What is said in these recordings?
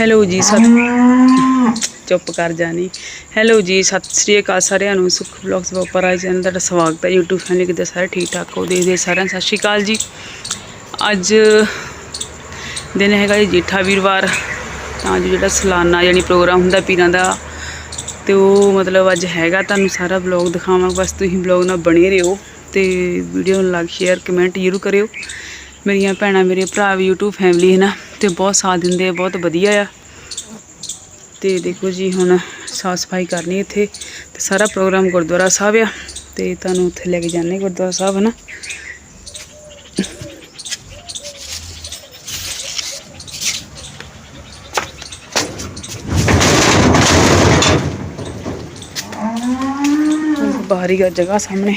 Hello ਜੀ, ਸਤ ਚੁੱਪ ਕਰ ਜਾਣੀ ਹੈਲੋ ਜੀ, ਸਤਿ ਸ੍ਰੀ ਅਕਾਲ ਸਾਰਿਆਂ ਨੂੰ। ਸੁਖ ਵਲੌਗਸ ਵਾਪਰ ਆਏ ਚੈਨਲ ਤੁਹਾਡਾ ਸਵਾਗਤ ਹੈ। YouTube ਫੈਮਿਲੀ ਕਿਤੇ ਸਾਰੇ ਠੀਕ ਠਾਕ ਹੋ, ਦੇਖਦੇ ਸਾਰਿਆਂ ਸਤਿ ਸ੍ਰੀ ਅਕਾਲ ਜੀ। ਅੱਜ ਦਿਨ ਹੈਗਾ ਜੀ ਜੇਠਾ ਵੀਰਵਾਰ। ਤਾਂ ਜੋ ਜਿਹੜਾ ਸਲਾਨਾ ਯਾਨੀ ਪ੍ਰੋਗਰਾਮ ਹੁੰਦਾ ਪੀਰਾਂ ਦਾ, ਤੇ ਉਹ ਮਤਲਬ ਅੱਜ ਹੈਗਾ ਤੁਹਾਨੂੰ ਸਾਰਾ ਵਲੌਗ ਦਿਖਾਵਾਂ ਬਸ ਤੁਸੀਂ ਵਲੌਗ ਨਾਲ ਬਣੇ ਰਹੋ ਤੇ ਵੀਡੀਓ ਨੂੰ ਲਾਈਕ ਸ਼ੇਅਰ ਕਮੈਂਟ ਜ਼ਰੂਰ ਕਰਿਓ। ਮੇਰੀਆਂ ਭੈਣਾਂ, ਮੇਰੇ ਭਰਾ ਵੀ YouTube ਫੈਮਿਲੀ ਹੈ ਨਾ। ਤੇ ਬਹੁਤ ਸਾਥ ਦਿੰਦੇ ਆ, ਬਹੁਤ ਵਧੀਆ ਆ। ਤੇ ਦੇਖੋ ਜੀ, ਹੁਣ ਸਾਫ਼ ਸਫ਼ਾਈ ਕਰਨੀ ਇੱਥੇ। ਤੇ ਸਾਰਾ ਪ੍ਰੋਗਰਾਮ ਗੁਰਦੁਆਰਾ ਸਾਹਿਬ ਆ। ਤੇ ਤੁਹਾਨੂੰ ਉੱਥੇ ਲੈ ਕੇ ਜਾਂਦੇ ਗੁਰਦੁਆਰਾ ਸਾਹਿਬ, ਹਨਾ? ਬਾਹਰੀ ਜਗ੍ਹਾ ਸਾਹਮਣੇ।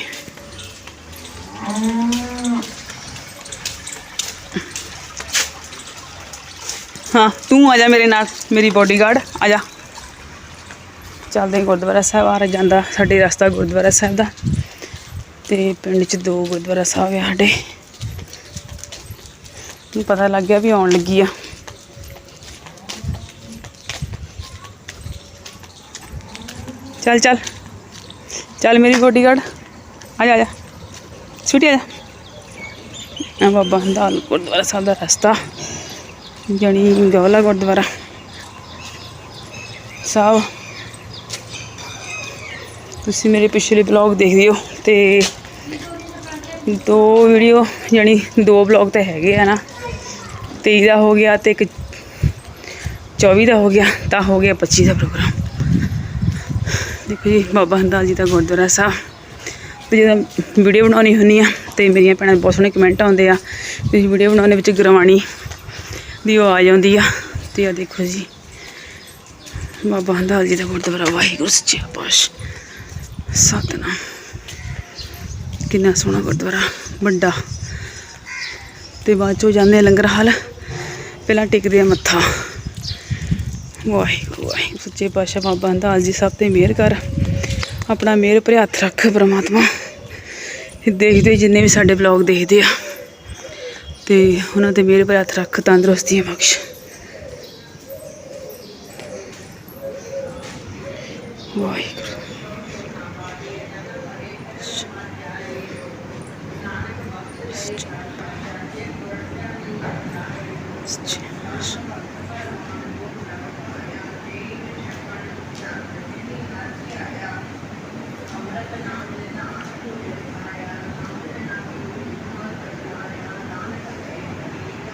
ਹਾਂ, ਤੂੰ ਆ ਜਾ ਮੇਰੇ ਨਾਲ, ਮੇਰੀ ਬੋਡੀਗਾਰਡ ਆ ਜਾ। ਚੱਲਦੇ ਹਾਂ ਗੁਰਦੁਆਰਾ ਸਾਹਿਬ, ਆ ਜਾਂਦਾ ਸਾਡੇ ਰਸਤਾ ਗੁਰਦੁਆਰਾ ਸਾਹਿਬ ਦਾ। ਤੇ ਪਿੰਡ 'ਚ ਦੋ ਗੁਰਦੁਆਰਾ ਸਾਹਿਬ ਆ ਸਾਡੇ। ਨੂੰ ਪਤਾ ਲੱਗ ਗਿਆ ਵੀ ਆਉਣ ਲੱਗੀ ਆ। ਚੱਲ ਚੱਲ। ਚੱਲ ਮੇਰੀ ਬੋਡੀਗਾਰਡ ਆ ਜਾ ਆ ਜਾ। ਛੁੱਟੀ, ਆ ਜਾ। ਆ ਬਾਬਾ ਹੰਦਾਲ ਗੁਰਦੁਆਰਾ ਸਾਹਿਬ ਦਾ ਰਸਤਾ। ਜਣੀ ਗਵਲਾ ਗੁਰਦੁਆਰਾ ਸਾਹਿਬ। ਤੁਸੀਂ ਮੇਰੇ ਪਿਛਲੇ ਬਲੌਗ ਦੇਖਦੇ ਹੋ ਤੇ ਦੋ ਵੀਡੀਓ ਯਾਨੀ ਦੋ ਬਲੌਗ ਤਾਂ ਹੈਗੇ ਆ ਨਾ। 23 ਦਾ ਹੋ ਗਿਆ ਤੇ ਇੱਕ 24 ਦਾ ਹੋ ਗਿਆ, ਤਾਂ ਹੋ ਗਿਆ 25 ਦਾ ਪ੍ਰੋਗਰਾਮ ਦੇਖੋ ਜੀ, ਬਾਬਾ ਹੰਦਾਲ ਜੀ ਦਾ ਗੁਰਦੁਆਰਾ ਸਾਹਿਬ। ਤੇ ਜਦੋਂ ਵੀਡੀਓ ਬਣਾਉਣੀ ਹੁੰਦੀ ਆ ਤੇ ਮੇਰੀਆਂ ਭੈਣਾਂ ਦੇ ਬਹੁਤ ਸੋਹਣੇ ਕਮੈਂਟ ਆਉਂਦੇ ਆ ਤੁਸੀਂ ਵੀਡੀਓ ਬਣਾਉਣੇ ਵਿੱਚ ਗੁਰਬਾਣੀ ਦੀ ਆਵਾਜ਼ ਆਉਂਦੀ ਆ ਤੇ ਆ ਦੇਖੋ ਜੀ। ਬਾਬਾ ਹੰਦਾਲ ਜੀ ਦਾ ਗੁਰਦੁਆਰਾ, ਵਾਹਿਗੁਰੂ ਸੱਚੇ ਪਾਤਸ਼ਾਹ। ਸਤਨਾਮ। ਕਿੰਨਾ ਸੋਹਣਾ ਗੁਰਦੁਆਰਾ, ਵੱਡਾ। ਤੇ ਬਾਅਦ ਚੋਂ ਜਾਂਦੇ ਆ ਲੰਗਰ ਹਾਲ। ਪਹਿਲਾਂ ਟੇਕਦੇ ਆ ਮੱਥਾ। ਵਾਹਿਗੁਰੂ ਵਾਹਿਗੁਰੂ ਸੱਚੇ ਪਾਤਸ਼ਾਹ, ਬਾਬਾ ਹੰਦਾਲ ਜੀ ਸਭ ਤੇ ਮਿਹਰ ਕਰ। ਆਪਣਾ ਮਿਹਰ ਭਰੇ ਹੱਥ ਰੱਖ ਪ੍ਰਮਾਤਮਾ। ਦੇਖਦੇ ਜਿੰਨੇ ਵੀ ਸਾਡੇ ਬਲੌਗ ਦੇਖਦੇ ਆ। ਤੇ ਉਹਨਾਂ ਤੇ ਮੇਰੇ ਪਰ ਹੱਥ ਰੱਖ ਤੰਦਰੁਸਤੀਆਂ ਬਖਸ਼। ਵਾਹਿਗੁਰੂ।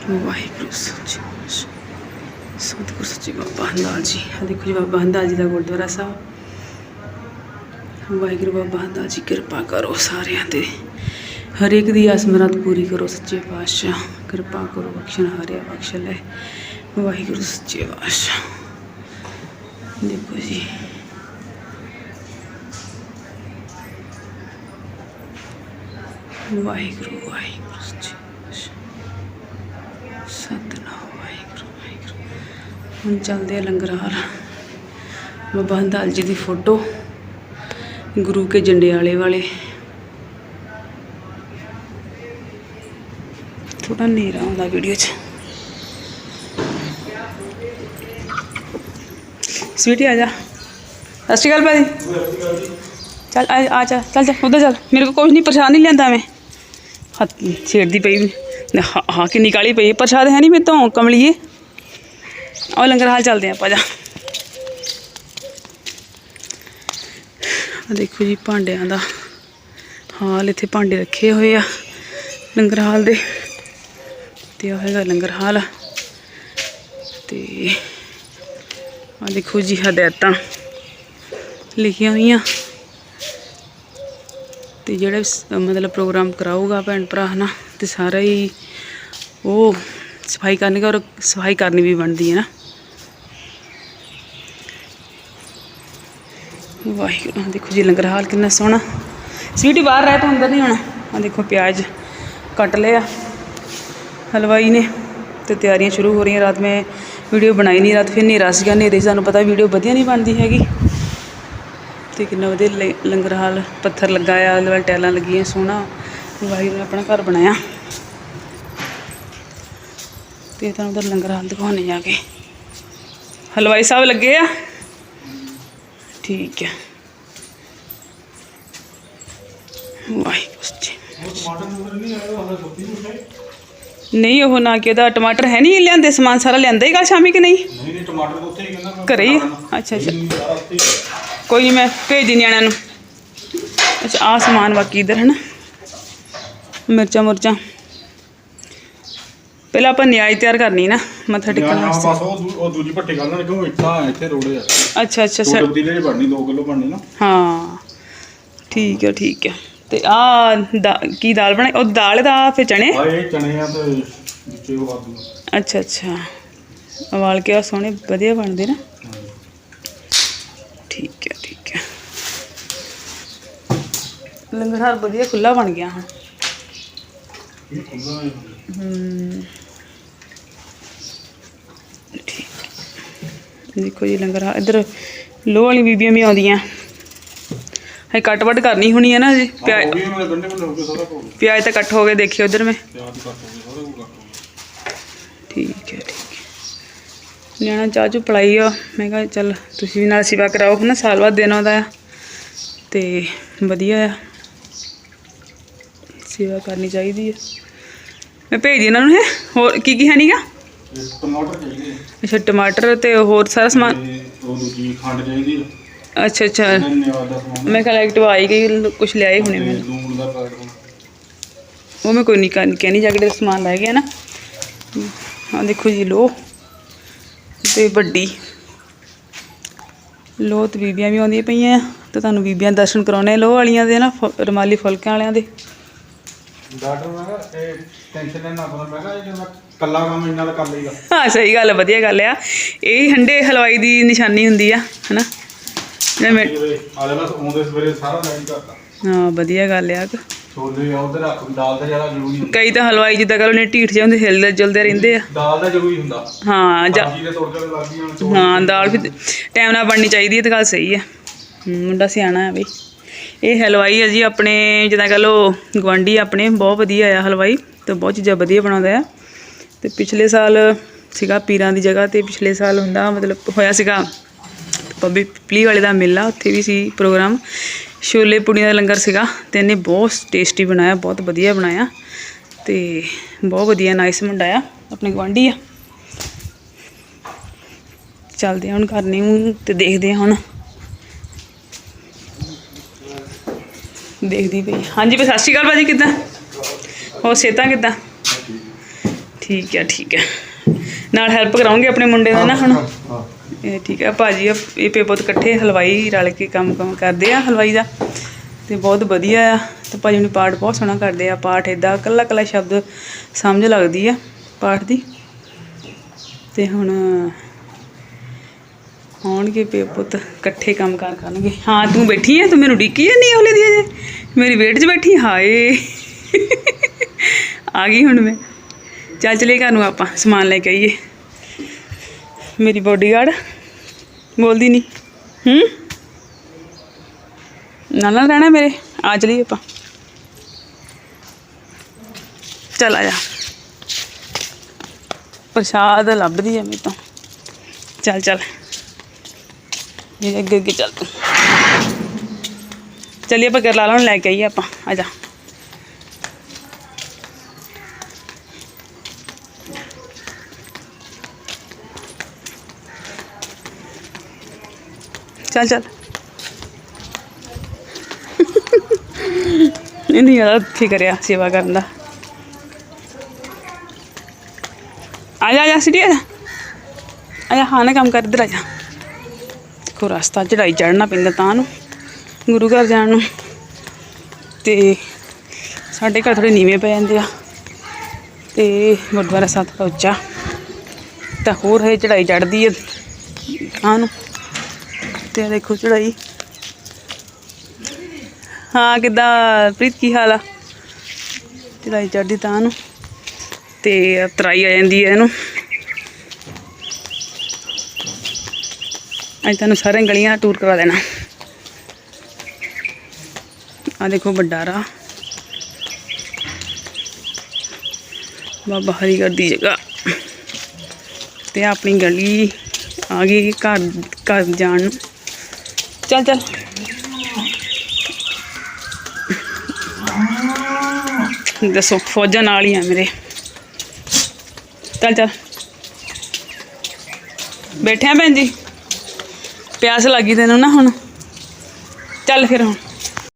ਵਾਹਿਗੁਰੂ, ਸੱਚੇ ਪਾਤਸ਼ਾਹ। ਸਤਿਗੁਰ, ਸੱਚੇ ਬਾਬਾ ਹੰਦਾਲ ਜੀ। ਆ ਦੇਖੋ ਜੀ ਬਾਬਾ ਹੰਦਾਲ ਜੀ ਦਾ ਗੁਰਦੁਆਰਾ ਸਾਹਿਬ। ਵਾਹਿਗੁਰੂ ਬਾਬਾ ਹੰਦਾਲ ਜੀ, ਕਿਰਪਾ ਕਰੋ ਸਾਰਿਆਂ ਤੇ। ਹਰੇਕ ਦੀ ਅਸਮਰਤ ਪੂਰੀ ਕਰੋ, ਸੱਚੇ ਪਾਤਸ਼ਾਹ। ਕਿਰਪਾ ਕਰੋ, ਬਖਸ਼ਣ, ਹਾਰਿਆ, ਬਖਸ਼ ਲੈ। ਵਾਹਿਗੁਰੂ, ਸੱਚੇ ਪਾਤਸ਼ਾਹ। ਦੇਖੋ ਜੀ। ਵਾਹਿਗੁਰੂ ਵਾਹਿਗੁਰੂ, ਸੱਚੇ ਸਤਨਾਮ ਵਾਹਿਗੁਰੂ ਵਾਹਿਗੁਰੂ। ਹੁਣ ਚੱਲਦੇ ਆ ਲੰਗਰ ਬਾਬਾ ਹੰਦਾਲ ਜੀ ਦੀ ਫੋਟੋ, ਗੁਰੂ ਕੇ ਜੰਡਿਆਲੇ ਵਾਲੇ। ਥੋੜਾ ਹਨੇਰਾ ਆਉਂਦਾ ਵੀਡੀਓ 'ਚ। ਸਵੀਟੀ ਆ ਜਾ। ਸਤਿ ਸ਼੍ਰੀ ਅਕਾਲ ਭਾਜੀ। ਚੱਲ, ਆ ਆ ਜਾ। ਚੱਲ ਜਾ ਉਧਰ ਚੱਲ। ਮੇਰੇ ਕੋ ਕੁਝ ਨਹੀਂ, ਪਰੇਸ਼ਾਨ ਨਹੀਂ ਲੈਂਦਾ ਮੈਂ। ਹੱਥ ਛੇੜਦੀ ਪਈ। ਨੇ ਹਾਂ ਹਾਂ ਕਿੰਨੀ ਕਾਲੀ ਪਈ। ਪ੍ਰਸ਼ਾਦ ਹੈ ਨਹੀਂ ਮੇਰੇ ਤੋਂ ਕਮਲੀਏ। ਉਹ ਲੰਗਰ ਹਾਲ ਚੱਲਦੇ ਹਾਂ ਆਪਾਂ ਜਾ। ਆ ਦੇਖੋ ਜੀ ਭਾਂਡਿਆਂ ਦਾ ਹਾਲ, ਇੱਥੇ ਭਾਂਡੇ ਰੱਖੇ ਹੋਏ ਆ ਲੰਗਰ ਹਾਲ ਦੇ। ਤੇ ਉਹ ਹੈਗਾ ਲੰਗਰ ਹਾਲ। ਤੇ ਆ ਦੇਖੋ ਜੀ ਹਦਾਇਤਾਂ ਲਿਖੀਆਂ ਹੋਈਆਂ। ਤੇ ਜਿਹੜਾ ਮਤਲਬ ਪ੍ਰੋਗਰਾਮ ਕਰਾਊਗਾ ਭੈਣ ਭਰਾ, ਹਨਾ, ਤੇ ਸਾਰਾ ਹੀ ਉਹ ਸਫ਼ਾਈ ਕਰਨਗੇ ਔਰ ਸਫ਼ਾਈ ਕਰਨੀ ਵੀ ਬਣਦੀ ਹੈ ਨਾ। ਵਾਹਿਗੁਰੂ ਦੇਖੋ ਜੀ, ਲੰਗਰ ਹਾਲ ਕਿੰਨਾ ਸੋਹਣਾ। ਸਵੀਟੀ ਬਾਹਰ ਰਹਿ ਤੂੰ ਅੰਦਰ ਨਹੀਂ ਆਉਣਾ। ਆ ਦੇਖੋ, ਪਿਆਜ਼ ਕੱਟ ਲਿਆ ਹਲਵਾਈ ਨੇ, ਤੇ ਤਿਆਰੀਆਂ ਸ਼ੁਰੂ ਹੋ ਰਹੀਆਂ। ਰਾਤ ਮੈਂ ਵੀਡੀਓ ਬਣਾਈ ਨਹੀਂ, ਰਾਤ ਫਿਰ ਹਨੇਰਾ ਸੀਗਾ, ਹਨੇਰੇ 'ਚ ਤੁਹਾਨੂੰ ਪਤਾ ਵੀਡੀਓ ਵਧੀਆ ਨਹੀਂ ਬਣਦੀ ਹੈਗੀ। ਤੇ ਕਿੰਨਾ ਵਧੀਆ ਲੰਗਰ ਹਾਲ ਪੱਥਰ ਲੱਗਾ ਆ ਉਹਦੇ ਵੱਲ ਟੈਲਾਂ ਲੱਗੀਆਂ ਸੋਹਣਾ। ਵਾਹਿਗੁਰੂ ਨੇ ਆਪਣਾ ਘਰ ਬਣਾਇਆ। ਤੇ ਤੁਹਾਨੂੰ ਉਧਰ ਲੰਗਰ ਹਾਲ ਦਿਖਾਉਣੇ ਜਾ ਕੇ। ਹਲਵਾਈ ਸਾਹਿਬ ਲੱਗੇ ਆ? ਠੀਕ ਹੈ ਵਾਹਿਗੁਰੂ ਜੀ। ਨਹੀਂ ਉਹ ਨਾ ਕਿ ਉਹਦਾ ਟਮਾਟਰ ਹੈ ਨਹੀਂ ਲਿਆਂਦੇ ਸਮਾਨ ਸਾਰਾ ਲਿਆਂਦਾ ਹੀ ਕੱਲ ਸ਼ਾਮੀ ਕਿ ਨਹੀਂ? ਨਹੀਂ ਨਹੀਂ ਟਮਾਟਰ ਉੱਥੇ ਹੀ ਕਹਿੰਦਾ ਘਰੇ ਹੀ। ਅੱਛਾ, ਅੱਛਾ। ਸਾਰਾ। ਕੋਈ ਨਹੀਂ ਮੈਂ ਭੇਜ ਦਿੰਦੀ ਨਿਆਣਿਆਂ ਨੂੰ। ਅੱਛਾ ਆ ਸਮਾਨ ਬਾਕੀ ਇਧਰ ਹੈ ਨਾ ਮਿਰਚਾਂ ਮੁਰਚਾਂ। ਪਹਿਲਾਂ ਆਪਾਂ ਨਿਆਜ਼ ਤਿਆਰ ਕਰਨੀ ਨਾ ਮੱਥਾ ਟੇਕਣ ਵਾਸਤੇ। ਬਸ ਉਹ ਦੂ- ਉਹ ਦੂਜੀ ਭੱਟੀ ਗੱਲ ਨਾਲ ਕਿਉਂ ਇੱਟਾਂ ਆ ਇੱਥੇ ਰੋੜੇ ਆ। ਅੱਛਾ ਅੱਛਾ ਦੋ ਅੱਛਾ ਡੱਬੀ ਦੇ ਬਣਨੀ 2 ਕਿਲੋ ਬਣਨੀ ਨਾ। ਹਾਂ ਠੀਕ ਹੈ ਠੀਕ ਹੈ ਤੇ ਆ ਕੀ ਦਾਲ ਬਣਾਈ? ਉਹ ਦਾਲ ਦਾ ਫਿਰ ਚਣੇ? ਆ ਇਹ ਚਣੇ ਆ ਤੇ ਵਿੱਚੇ ਉਹ ਵਾਧੂ ਅੱਛਾ ਅੱਛਾ। ਉਬਾਲ ਕੇ ਆ ਸੋਹਣੇ ਵਧੀਆ ਬਣਦੇ ਨਾ। ਠੀਕ ਹੈ ਠੀਕ ਹੈ ਲੰਗਰ ਹਾਲ ਵਧੀਆ ਖੁੱਲਾ ਬਣ ਗਿਆ ਹੁਣ। ਹੈ। ਹਮ ਦੇਖੋ ਜੀ ਲੰਗਰ ਹਾਲ ਇੱਧਰ ਲੋਹ ਵਾਲੀ ਬੀਬੀਆਂ ਵੀ ਆਉਂਦੀਆਂ। ਹੈ ਕੱਟ ਵੱਟ ਕਰਨੀ ਹੋਣੀ ਹੈ ਨਾ ਜੀ ਹਾਂ, ਪਿਆ ਹੋ ਗਈ ਉਹਨਾਂ ਦੇ ਗੰਢੇ ਬੰਦੇ ਹੋ ਗਏ ਸਾਰਾ ਕੁਝ ਪਿਆਜ਼ ਤਾਂ ਕੱਟ ਹੋ ਗਏ ਦੇਖਿਓ ਉਧਰ ਮੈਂ। ਪਿਆਜ਼ ਠੀਕ ਹੈ ਠੀਕ ਨਿਆਣਾ ਚਾਹ ਚੂ ਪਲਾਈ ਆ। ਮੈਂ ਕਿਹਾ ਚੱਲ ਤੁਸੀਂ ਵੀ ਨਾਲ ਸੇਵਾ ਕਰਾਓ ਨਾ ਸਾਲ ਬਾਅਦ ਦਿਨ ਆਉਂਦਾ ਆ। ਤੇ ਵਧੀਆ ਆ। ਸੇਵਾ ਕਰਨੀ ਚਾਹੀਦੀ ਹੈ। ਮੈਂ ਭੇਜ ਇਹਨਾਂ ਨੂੰ ਹੈ ਹੋਰ ਕੀ ਕੀ ਹੈ ਨੀਗਾ? ਟਮਾਟਰ ਚਾਹੀਦੇ। ਅੱਛਾ ਟਮਾਟਰ ਤੇ ਹੋਰ ਸਾਰਾ ਸਮਾਨ? ਤੇ ਉਹ ਦੂਜੀ ਖੰਡ ਚਾਹੀਦੀ ਆ। ਅੱਛਾ ਅੱਛਾ। ਧੰਨਵਾਦ ਦਾ ਸਮਾਨ ਮੈਂ ਕਿਹਾ ਐਕਟਿਵ ਆਈ ਗਈ ਕੁਝ ਲਿਆਏ ਹੋਣੇ ਤੇ ਮੈਨੂੰ ਲੂਣ ਦਾ ਪੈਕਟ ਹੋਣਾ। ਉਹ ਮੈਂ ਕੋਈ ਨਹੀਂ ਕਹਿ ਕਹਿਣੀ ਜਾ ਕੇ ਸਮਾਨ ਲੈ ਗਿਆ ਨਾ। ਹਾਂ ਦੇਖੋ ਜੀ ਲੋ। ਤੇ ਵੱਡੀ। ਲੋ ਤੇ ਬੀਬੀਆਂ ਵੀ ਆਉਂਦੀਆਂ ਪਈਆਂ ਤੇ ਤੁਹਾਨੂੰ ਬੀਬੀਆਂ ਦਰਸ਼ਨ ਕਰਾਉਣੇ ਲੋ ਵਾਲੀਆਂ ਦੇ ਨਾ ਰੁਮਾਲੀ ਫੁਲਕਿਆਂ ਵਾਲਿਆਂ ਦੇ। ਡਾਕਟਰ ਮੈਂ ਕਿਹਾ ਇਹ ਟੈਨਸ਼ਨ ਲੈਣਾ ਪਤਾ ਮੈਂ ਕਿਹਾ ਇਹ ਜੇ ਮੈਂ ਕੱਲਾ ਕੰਮ ਇੰਨਾ ਦਾ ਕਰ ਲਈਦਾ। ਹਾਂ ਸਹੀ ਗੱਲ ਹੈ ਵਧੀਆ ਗੱਲ ਆ। ਇਹ ਹੰਡੇ ਹਲਵਾਈ ਦੀ ਨਿਸ਼ਾਨੀ ਹੁੰਦੀ ਆ ਹਨਾ? ਜਿਵੇਂ ਮੈਂ- ਆ ਜਾ ਬਸ ਆਉਂਦੇ ਸਵੇਰੇ ਸਾਰਾ ਲਾਈਨ ਕਰਤਾ ਹਾਂ ਵਧੀਆ ਗੱਲ ਆ। ਛੋਲੇ ਆ ਉਹਦੇ ਰੱਖ ਦਾਲ ਦਾ ਜ਼ਿਆਦਾ ਜ਼ਰੂਰੀ ਹੁੰਦਾ। ਕਈ ਤਾਂ ਹਲਵਾਈ ਜਿੱਦਾਂ ਕਰੋ ਨੇ ਢੀਠ ਜਿਹੇ ਹੁੰਦੇ ਹਿਲਦੇ ਜੁਲਦੇ ਰਹਿੰਦੇ ਆ। ਦਾਲ ਦਾ ਜ਼ਰੂਰੀ ਹੁੰਦਾ। ਹਾਂ ਜਾਂ ਸਬਜ਼ੀ ਦੇ ਤੋੜ ਕੇ ਲੱਗ ਗਈ ਚੌਲ ਹਾਂ ਦਾਲ ਵੀ ਟਾਈਮ ਨਾਲ ਬਣਨੀ ਚਾਹੀਦੀ ਹੈ ਤੇ ਗੱਲ ਸਹੀ ਹੈ ਹਮ, ਮੁੰਡਾ ਸਿਆਣਾ ਹੈ ਬਈ। ਇਹ ਹਲਵਾਈ ਹੈ ਜੀ ਆਪਣੇ, ਜਿੱਦਾਂ ਕਹ ਲੋ ਗਵਾਂਢੀ ਆਪਣੇ, ਬਹੁਤ ਵਧੀਆ ਆ ਹਲਵਾਈ ਤੇ ਬਹੁਤ ਚੀਜ਼ਾਂ ਵਧੀਆ ਬਣਾਉਂਦਾ ਆ। ਤੇ ਪਿਛਲੇ ਸਾਲ ਸੀਗਾ ਪੀਰਾਂ ਦੀ ਜਗ੍ਹਾ ਤੇ ਪਿਛਲੇ ਸਾਲ ਹੁੰਦਾ, ਮਤਲਬ ਹੋਇਆ ਸੀਗਾ ਪੱਬੀ ਪਲੀ ਵਾਲੇ ਦਾ ਮੇਲਾ, ਉੱਥੇ ਵੀ ਸੀ ਪ੍ਰੋਗਰਾਮ। ਛੋਲੇ ਪੂੜੀਆਂ ਦਾ ਲੰਗਰ ਸੀਗਾ ਤੇ ਇਹਨੇ ਬਹੁਤ ਟੇਸਟੀ ਬਣਾਇਆ, ਬਹੁਤ ਵਧੀਆ ਬਣਾਇਆ ਤੇ ਬਹੁਤ ਵਧੀਆ ਨਾਈਸ ਮੁੰਡਾ ਆ, ਆਪਣੇ ਗਵਾਂਢੀ ਆ। ਚੱਲਦੇ ਆ ਹੁਣ ਘਰ ਨੂੰ ਤੇ ਦੇਖਦੇ ਆ ਹੁਣ। ਦੇਖਦੀ ਪਈ। ਹਾਂਜੀ ਬਈ ਸਤਿ ਸ਼੍ਰੀ ਅਕਾਲ ਭਾਜੀ ਕਿੱਦਾਂ? ਹੋਰ ਸਿਹਤਾਂ ਕਿੱਦਾਂ? ਠੀਕ ਹੈ ਠੀਕ ਹੈ ਨਾਲ ਹੈਲਪ ਕਰਾਉਂਗੇ ਆਪਣੇ ਮੁੰਡੇ ਦਾ ਨਾ ਹੁਣ? ਇਹ ਠੀਕ ਹੈ ਭਾਜੀ ਇਹ ਪੇ ਪੁੱਤ ਇਕੱਠੇ ਹਲਵਾਈ ਰਲ ਕੇ ਕੰਮ ਕੰਮ ਕਰਦੇ ਆ ਹਲਵਾਈ ਦਾ। ਤੇ ਬਹੁਤ ਵਧੀਆ ਆ। ਤੇ ਭਾਜੀ ਨੂੰ ਪਾਠ ਬਹੁਤ ਸੋਹਣਾ ਕਰਦੇ ਆ। ਪਾਠ ਇਦਾਂ ਕੱਲਾ ਕੱਲਾ ਸ਼ਬਦ ਸਮਝ ਲੱਗਦੀ ਆ ਪਾਠ ਦੀ। ਤੇ ਹੁਣ ਆਉਣਗੇ ਪੇ ਪੁੱਤ ਇਕੱਠੇ ਕੰਮ ਕਾਰ ਕਰਨਗੇ। ਹਾਂ, ਤੂੰ ਬੈਠੀ ਆ, ਤੂੰ ਮੈਨੂੰ ਡਿੱਕੀ ਜਾਂਦੀ ਹੌਲੇ ਦੀ ਅਜੇ। ਮੇਰੀ ਵੇਟ 'ਚ ਬੈਠੀ ਹਾਏ। ਆ ਗਈ ਹੁਣ ਮੈਂ। ਚੱਲ ਚਲੇ ਘਰ ਨੂੰ ਆਪਾਂ, ਸਮਾਨ ਲੈ ਕੇ ਆਈਏ। ਮੇਰੀ ਬੋਡੀਗਾਰਡ ਬੋਲਦੀ ਨਹੀਂ ਹੂੰ? ਨਾਲ ਨਾਲ ਰਹਿਣਾ ਮੇਰੇ, ਆ ਚਲੀਏ ਆਪਾਂ। ਚੱਲ ਆ ਜਾ। ਪ੍ਰਸ਼ਾਦ ਲੱਭਦੀ ਆ ਮੇਰੇ ਤੋਂ। ਚੱਲ ਚੱਲ। ਇਹ ਅੱਗੇ ਅੱਗੇ ਚੱਲ। ਤੂੰ ਚੱਲੀਏ ਆਪਾਂ ਕਰ ਲਾ ਨੂੰ ਲੈ ਕੇ ਆਈਏ ਆਪਾਂ। ਆ ਜਾ। ਚੱਲ ਚੱਲ। ਇਹਨੂੰ ਯਾਰ ਫਿਕਰ ਕਰਿਆ ਸੇਵਾ ਕਰਨ ਦਾ। ਆ ਜਾ ਆ ਜਾ ਸਿੱਧੀ ਆ ਜਾ। ਆ ਜਾ, ਹਾਂ, ਨਾ ਕੰਮ ਕਰ, ਇੱਧਰ ਆ ਜਾ। ਦੇਖੋ, ਰਸਤਾ ਚੜਾਈ ਚੜਨਾ ਪੈਂਦਾ ਤਾਂ ਨੂੰ, ਗੁਰੂ ਘਰ ਜਾਣ ਨੂੰ। ਤੇ ਸਾਡੇ ਘਰ ਥੋੜੇ ਨੀਵੇਂ ਪੈ ਜਾਂਦੇ ਆ। ਤੇ ਗੁਰਦੁਆਰਾ ਸਾਹਿਬ ਥੋੜ੍ਹਾ ਉੱਚਾ। ਤਾਂ ਹੋਰ ਹੈ ਚੜਾਈ ਚੜਦੀ ਹੈ ਤਾਂ ਨੂੰ। ਤੇ ਦੇਖੋ ਚੜਾਈ ਹਾਂ, ਕਿੱਦਾਂ ਪ੍ਰੀਤ, ਕੀ ਹਾਲ ਆ? ਚੜਾਈ ਚੜਦੀ ਤਾਂ ਨੂੰ। ਤੇ ਤਰਾਈ ਆ ਜਾਂਦੀ ਹੈ ਇਹਨੂੰ। ਅੱਜ ਤੁਹਾਨੂੰ ਸਾਰੀਆਂ ਗਲੀਆਂ ਦਾ ਟੂਰ ਕਰਾ ਦੇਣਾ। ਆ ਦੇਖੋ ਵੱਡਾ ਰਾਹ ਬਾਬਾ ਹਰੀਗੜ੍ਹ ਦੀ ਜਗ੍ਹਾ। ਤੇ ਆਪਣੀ ਗਲੀ ਆ ਗਈ ਘਰ ਘਰ ਜਾਣ ਨੂੰ। ਚੱਲ ਚੱਲ। ਦੱਸੋ, ਫੌਜਾਂ ਨਾਲ ਹੀ ਆ ਮੇਰੇ। ਚੱਲ ਚੱਲ। ਬੈਠਿਆ ਭੈਣ ਜੀ? ਪਿਆਸ ਲੱਗੀ ਤੈਨੂੰ ਨਾ ਹੁਣ। ਚੱਲ ਫਿਰ ਹੁਣ।